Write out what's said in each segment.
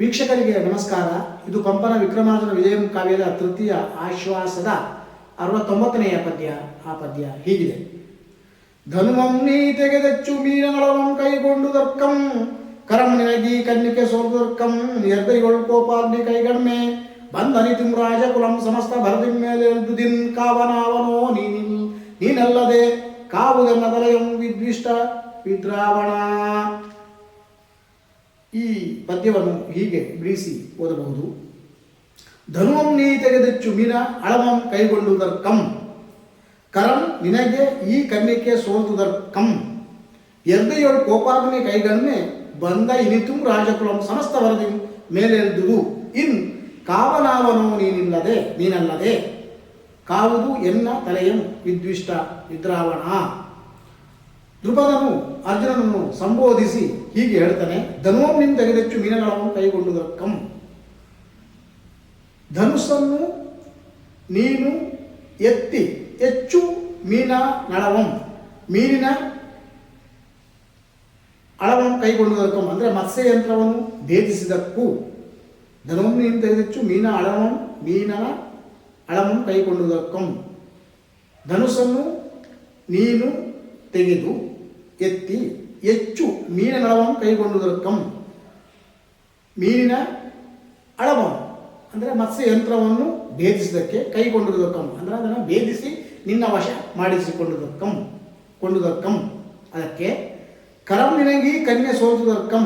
ವೀಕ್ಷಕರಿಗೆ ನಮಸ್ಕಾರ. ಇದು ಪಂಪನ ವಿಕ್ರಮಾರ್ಜುನ ವಿಜಯಂ ಕಾವ್ಯದ ತೃತೀಯ ಆಶ್ವಾಸದ ಅರವತ್ತೊಂಬತ್ತನೆಯ ಪದ್ಯ. ಆ ಪದ್ಯ ಹೀಗಿದೆ. ಧನುಮಂ ನೀ ತೆಗೆದಚ್ಚು ಮೀನಗಳವಂ ಕೈಗೊಂಡು ದರ್ಕಂ. ಕರಂ ನಿನಗಿ ಕನ್ನಿಕೆ ಸೋರ್ದರ್ಕಂ ನಿರ್ದೈಗಳು ಕೋಪಾಗ್ನಿ ಕೈಗಣ್ಮೆ. ಬಂಧನಿತಿಂ ರಾಜಕುಲಂ ಸಮಸ್ತ ಭರದಿಂ ಮೇಲೆ ದಿನ್ ಕಾವನಾವನೋ ನೀನಿ ನೀನಲ್ಲದೆ ಕಾವುದನ್ನ ತಲೆಯಂ ವಿದ್ವಿಷ್ಟ ವಿದ್ರಾವಣ. ಈ ಪದ್ಯವನ್ನು ಹೀಗೆ ಬಿಡಿಸಿ ಓದಬಹುದು. ಧನುವಂ ನೀ ತೆಗೆದಚ್ಚು ಮೀನ ಅಳವಂ ಕೈಗೊಂಡುದರ್ಕಂ ಕರಂ ನಿನಗೆ ಈ ಕನ್ನಿಕೆ ಸೋಲ್ತುದರ್ಕಂ ಎರ್ದೆಯೊಳ್ ಕೋಪಾಗ್ನಿ ಕೈಗಣ್ಣೆ ಬಂದ ಇನಿತು ರಾಜಕುಲಂ ಸಮಸ್ತ ವರದಿ ಇನ್ ಕಾವನಾವನು ನೀನಿಲ್ಲದೆ, ನೀನಲ್ಲದೆ. ಕಾವುದು ಎನ್ನ ತಲೆಯಂ ವಿದ್ವಿಷ್ಟ ವಿದ್ರಾವಣ ದೃಪದನು ಅರ್ಜುನನನ್ನು ಸಂಬೋಧಿಸಿ ಹೀಗೆ ಹೇಳ್ತಾನೆ ಧನುವಂ ನಿಮ್ ತೆಗೆದೆಚ್ಚು ಮೀನಗಳನ್ನು ಕೈಗೊಂಡುದಕ್ಕಂ ಧನುಸ್ಸನ್ನು ನೀನು ಎತ್ತಿ ಹೆಚ್ಚು ಮೀನ ನಳವಂ. ಮೀನಿನ ಅಳವನ್ನು ಕೈಗೊಂಡುದಕ್ಕಂ ಅಂದರೆ ಮತ್ಸ್ಯ ಯಂತ್ರವನ್ನು ಭೇದಿಸಿದಕ್ಕೂ ಧನುವಂ ನೀನು ತೆಗೆದೆಚ್ಚು ಮೀನ ಅಳವಂ ಮೀನನ ಅಳವಂ ಕೈಗೊಂಡುದಕ್ಕಂ ಧನುಸ್ಸನ್ನು ನೀನು ತೆಗೆದು ಎತ್ತಿ ಹೆಚ್ಚು ಮೀನಿನ ಅಳವಂ ಕೈಗೊಂಡುದಕ್ಕಂ ಮೀನಿನ ಅಳವನ್ನು, ಅಂದರೆ ಮತ್ಸ್ಯ ಯಂತ್ರವನ್ನು ಭೇದಿಸಿದಕ್ಕೆ ಕಂ. ಅಂದರೆ ಅದನ್ನು ಭೇದಿಸಿ ನಿನ್ನ ವಶ ಮಾಡಿಸಿಕೊಂಡುದಕ್ಕಂ ಕೊಂಡುದಕ್ಕಂ ಅದಕ್ಕೆ ಕರಂ ನಿನಗಿ ಕನ್ಯೆ ಸೋತುದಕ್ಕಂ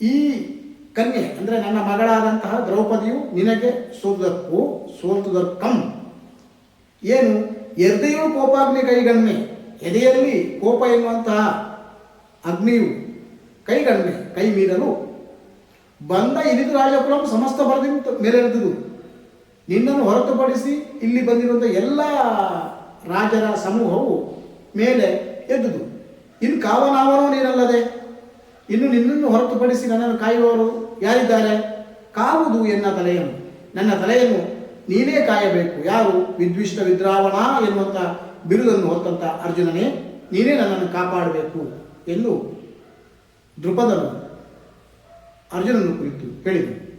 ಈ ಕನ್ಯೆ, ಅಂದರೆ ನನ್ನ ಮಗಳಾದಂತಹ ದ್ರೌಪದಿಯು ನಿನಗೆ ಸೋತುದಕ್ಕೂ ಸೋತುದಕ್ಕಂ ಏನು, ಎರ್ದೆಯೂ ಕೋಪಾಗ್ನಿ ಕೈಗಣ್ಣೆ ಎದೆಯಲ್ಲಿ ಕೋಪ ಎನ್ನುವಂತಹ ಅಗ್ನಿಯು, ಕೈಗಣ್ಣೆ, ಕೈ ಮೀರಲು, ಬಂದ ಇಲಿದು ರಾಜಪುರಂ ಸಮಸ್ತ ಬರದಿಂದ ಮೇಲೆರೆದುದು. ನಿನ್ನನ್ನು ಹೊರತುಪಡಿಸಿ ಇಲ್ಲಿ ಬಂದಿರುವಂಥ ಎಲ್ಲ ರಾಜರ ಸಮೂಹವು ಮೇಲೆ ಎದ್ದುದು. ಇನ್ನು ಕಾವನಾವನೋ ನೀನಲ್ಲದೆ, ಇನ್ನು ನಿನ್ನನ್ನು ಹೊರತುಪಡಿಸಿ ನನ್ನನ್ನು ಕಾಯುವವರು ಯಾರಿದ್ದಾರೆ? ಕಾವುದು ಎನ್ನ ತಲೆಯನ್ನು. ನನ್ನ ತಲೆಯನ್ನು ನೀನೇ ಕಾಯಬೇಕು. ಯಾರು? ವಿದ್ವಿಷ್ಟ ವಿದ್ರಾವಣ ಎನ್ನುವಂಥ ಬಿರುದನ್ನು ಹೊತ್ತಂಥ ಅರ್ಜುನನೇ ನೀನೇ ನನ್ನನ್ನು ಕಾಪಾಡಬೇಕು ಎಂದು ದೃಪದನು ಅರ್ಜುನನ್ನು ಕುರಿತು ಹೇಳಿದನು.